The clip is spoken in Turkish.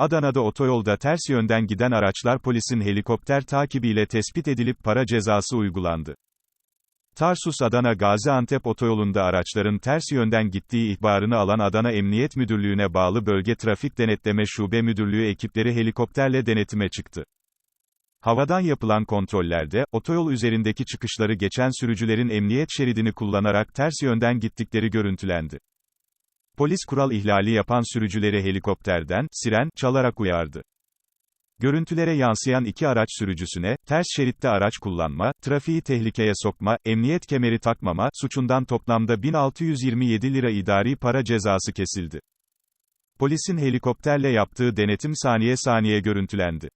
Adana'da otoyolda ters yönden giden araçlar polisin helikopter takibiyle tespit edilip para cezası uygulandı. Tarsus-Adana Gaziantep otoyolunda araçların ters yönden gittiği ihbarını alan Adana Emniyet Müdürlüğü'ne bağlı Bölge Trafik Denetleme Şube Müdürlüğü ekipleri helikopterle denetime çıktı. Havadan yapılan kontrollerde, otoyol üzerindeki çıkışları geçen sürücülerin emniyet şeridini kullanarak ters yönden gittikleri görüntülendi. Polis kural ihlali yapan sürücüleri helikopterden, siren, çalarak uyardı. Görüntülere yansıyan iki araç sürücüsüne, ters şeritte araç kullanma, trafiği tehlikeye sokma, emniyet kemeri takmama, suçundan toplamda 1627 lira idari para cezası kesildi. Polisin helikopterle yaptığı denetim saniye saniye görüntülendi.